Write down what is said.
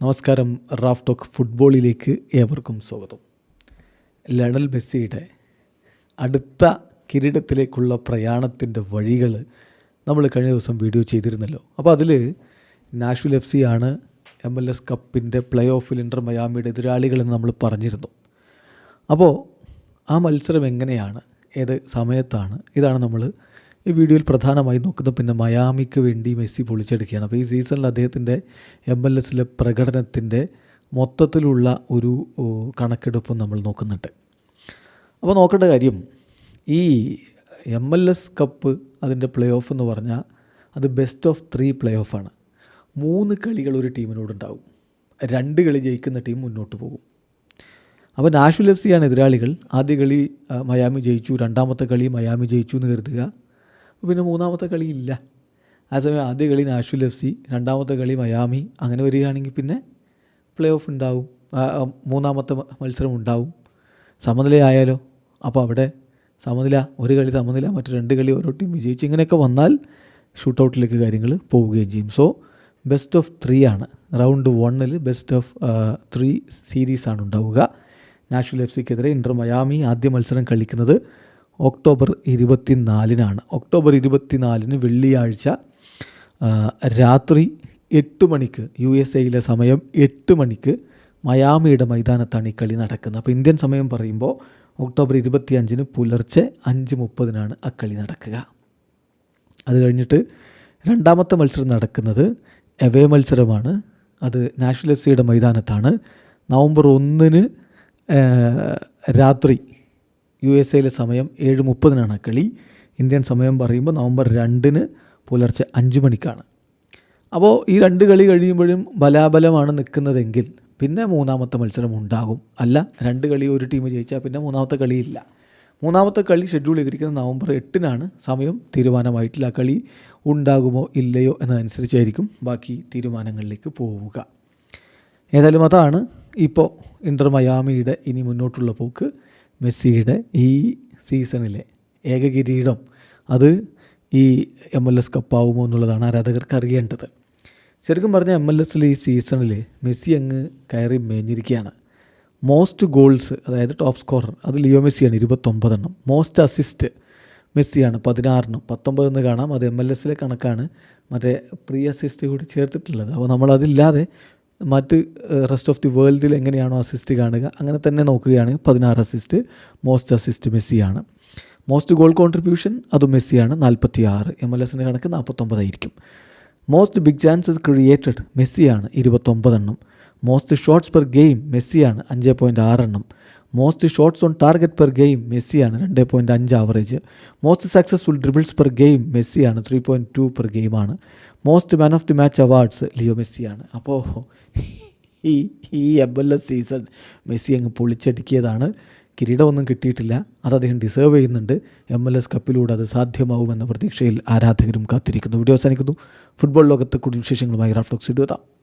നമസ്കാരം Raf talk ഫുട്ബോളിലേക്ക് ഏവർക്കും സ്വാഗതം. ലണൽ മെസ്സിയുടെ അടുത്ത കിരീടത്തിലേക്കുള്ള പ്രയാണത്തിന്റെ വഴികൾ നമ്മൾ കഴിഞ്ഞ ദിവസം വീഡിയോ ചെയ്തിരുന്നല്ലോ. അപ്പോൾ അതിൽ നാഷ്വിൽ എഫ് സി ആണ് എം എൽ എസ് കപ്പിന്റെ പ്ലേ ഓഫിൽ ഇന്റർ മയാമിയുടെ എതിരാളികളെന്ന് നമ്മൾ പറഞ്ഞിരുന്നു. അപ്പോൾ ആ മത്സരം എങ്ങനെയാണ്? ഏത് സമയത്താണ്? ഇതാണ് നമ്മൾ ഈ വീഡിയോയിൽ പ്രധാനമായി നോക്കുന്നത് പിന്നെ മയാമിക്ക് വേണ്ടി മെസ്സി പൊളിച്ചെടുക്കുകയാണ്. അപ്പോൾ ഈ സീസണിൽ അദ്ദേഹത്തിന്റെ എം എൽ എസിലെ പ്രകടനത്തിന്റെ മൊത്തത്തിലുള്ള ഒരു കണക്കെടുപ്പ് നമ്മൾ നോക്കുന്നുണ്ട്. അപ്പോൾ നോക്കേണ്ട കാര്യം ഈ എം എൽ എസ് കപ്പ് അതിന്റെ പ്ലേ ഓഫ് എന്ന് പറഞ്ഞാൽ അത് ബെസ്റ്റ് ഓഫ് ത്രീ പ്ലേ ഓഫാണ് മൂന്ന് കളികൾ ഒരു ടീമിനോടുണ്ടാവും രണ്ട് കളി ജയിക്കുന്ന ടീം മുന്നോട്ട് പോകും. അപ്പോൾ നാഷണൽ എഫ് സിയാണ് എതിരാളികൾ. ആദ്യ കളി മയാമി ജയിച്ചു. രണ്ടാമത്തെ കളി മയാമി ജയിച്ചു എന്ന് കരുതുക. പിന്നെ മൂന്നാമത്തെ കളി ഇല്ല ആ സമയം ആദ്യ കളി നാഷണൽ എഫ് സി രണ്ടാമത്തെ കളി മയാമി അങ്ങനെ വരികയാണെങ്കിൽ പിന്നെ പ്ലേ ഓഫ് ഉണ്ടാവും മൂന്നാമത്തെ മത്സരം ഉണ്ടാവും. സമനിലയായാലോ അപ്പോൾ അവിടെ സമനില ഒരു കളി സമനില മറ്റു രണ്ട് കളി ഓരോ ടീം വിജയിച്ച് ഇങ്ങനെയൊക്കെ വന്നാൽ ഷൂട്ടൗട്ടിലേക്ക് കാര്യങ്ങൾ പോവുകയും ചെയ്യും. സോ ബെസ്റ്റ് ഓഫ് ത്രീ ആണ്. റൗണ്ട് വണ്ണിൽ ബെസ്റ്റ് ഓഫ് ത്രീ സീരീസാണ് ഉണ്ടാവുക. നാഷണൽ എഫ് സിക്കെതിരെ ഇന്റർ മയാമി ആദ്യ മത്സരം കളിക്കുന്നത് ഒക്ടോബർ ഇരുപത്തിനാലിനാണ്. ഒക്ടോബർ ഇരുപത്തിനാലിന് വെള്ളിയാഴ്ച രാത്രി എട്ട് മണിക്ക് യു എസ് എയിലെ സമയം എട്ട് മണിക്ക് മയാമിയുടെ മൈതാനത്താണ് ഈ കളി നടക്കുന്നത്. അപ്പോൾ ഇന്ത്യൻ സമയം പറയുമ്പോൾ ഒക്ടോബർ ഇരുപത്തിയഞ്ചിന് പുലർച്ചെ അഞ്ച് മുപ്പതിനാണ് ആ കളി നടക്കുക. അത് കഴിഞ്ഞിട്ട് രണ്ടാമത്തെ മത്സരം നടക്കുന്നത് എവേ മത്സരമാണ്. അത് നാഷണൽ എഫ് സിയുടെ മൈതാനത്താണ്. നവംബർ ഒന്നിന് രാത്രി യു എസ് എയിലെ സമയം ഏഴ് മുപ്പതിനാണ് കളി ഇന്ത്യൻ സമയം പറയുമ്പോൾ നവംബർ രണ്ടിന് പുലർച്ചെ അഞ്ച് മണിക്കാണ്. അപ്പോൾ ഈ രണ്ട് കളി കഴിയുമ്പോഴും ബലാബലമാണ് നിൽക്കുന്നതെങ്കിൽ പിന്നെ മൂന്നാമത്തെ മത്സരം ഉണ്ടാകും. അല്ല രണ്ട് കളി ഒരു ടീം ജയിച്ചാൽ പിന്നെ മൂന്നാമത്തെ കളിയില്ല. മൂന്നാമത്തെ കളി ഷെഡ്യൂൾ ചെയ്തിരിക്കുന്നത് നവംബർ എട്ടിനാണ്. സമയം തീരുമാനമായിട്ടില്ല. കളി ഉണ്ടാകുമോ ഇല്ലയോ എന്നതനുസരിച്ചായിരിക്കും ബാക്കി തീരുമാനങ്ങളിലേക്ക് പോവുക. ഏതായാലും അതാണ് ഇപ്പോൾ ഇന്റർ മയാമിയുടെ ഇനി മുന്നോട്ടുള്ള പോക്ക്. മെസ്സിയുടെ ഈ സീസണിലെ ഏക കിരീടം അത് ഈ എം എൽ എസ് കപ്പാവുമോ എന്നുള്ളതാണ് ആരാധകർക്ക് അറിയേണ്ടത്. ശരിക്കും പറഞ്ഞാൽ എം എൽ എസിൽ ഈ സീസണിൽ മെസ്സി അങ്ങ് കയറി മേഞ്ഞിരിക്കുകയാണ്. മോസ്റ്റ് ഗോൾസ് അതായത് ടോപ്പ് സ്കോറർ അത് ലിയോ മെസ്സിയാണ് ഇരുപത്തൊമ്പതെണ്ണം. മോസ്റ്റ് അസിസ്റ്റ് മെസ്സിയാണ് പതിനാറെണ്ണം പത്തൊമ്പതെന്ന് കാണാം. അത് എം എൽ എസിലെ കണക്കാണ്. മറ്റേ പ്രീ അസിസ്റ്റ് കൂടി ചേർത്തിട്ടുള്ളത്. അപ്പോൾ നമ്മളതില്ലാതെ മറ്റ് റെസ്റ്റ് ഓഫ് ദി വേൾഡിൽ എങ്ങനെയാണോ അസിസ്റ്റ് കാണുക അങ്ങനെ തന്നെ നോക്കുകയാണെങ്കിൽ പതിനാറ് അസിസ്റ്റ് മോസ്റ്റ് അസിസ്റ്റ് മെസ്സിയാണ്. മോസ്റ്റ് ഗോൾ കോൺട്രിബ്യൂഷൻ അത് മെസ്സിയാണ് നാൽപ്പത്തി ആറ് എം എൽ എസിന്റെ കണക്ക് നാൽപ്പത്തൊമ്പതായിരിക്കും മോസ്റ്റ് ബിഗ് ചാൻസസ് ക്രിയേറ്റഡ് മെസ്സിയാണ് ഇരുപത്തൊമ്പതെണ്ണം. മോസ്റ്റ് ഷോട്ട്സ് പെർ ഗെയിം മെസ്സിയാണ് അഞ്ച് പോയിന്റ് ആറെണ്ണം most shots on target per game മെസ്സിയാണ് രണ്ട് പോയിന്റ് അഞ്ച് average most successful dribbles per game മെസ്സിയാണ് three point two per ഗെയിമാണ് most man of the match awards Leo മെസ്സിയാണ് അപ്പോൾ ഈ ഈ M L S season Messi അങ്ങ് പൊളിച്ചടുക്കിയതാണ്. കിരീടമൊന്നും കിട്ടിയിട്ടില്ല. അത് അദ്ദേഹം ഡിസേർവ് ചെയ്യുന്നുണ്ട്. എം എൽ എസ് കപ്പിലൂടെ അത് സാധ്യമാവുമെന്ന പ്രതീക്ഷയിൽ ആരാധകരും കാത്തിരിക്കുന്നു. വീഡിയോ അവസാനിക്കുന്നു. ഫുട്ബോൾ ലോകത്ത് കൂടുതൽ വിശേഷങ്ങളുമായി റാഫ്റ്റോക്സ് ഇടുക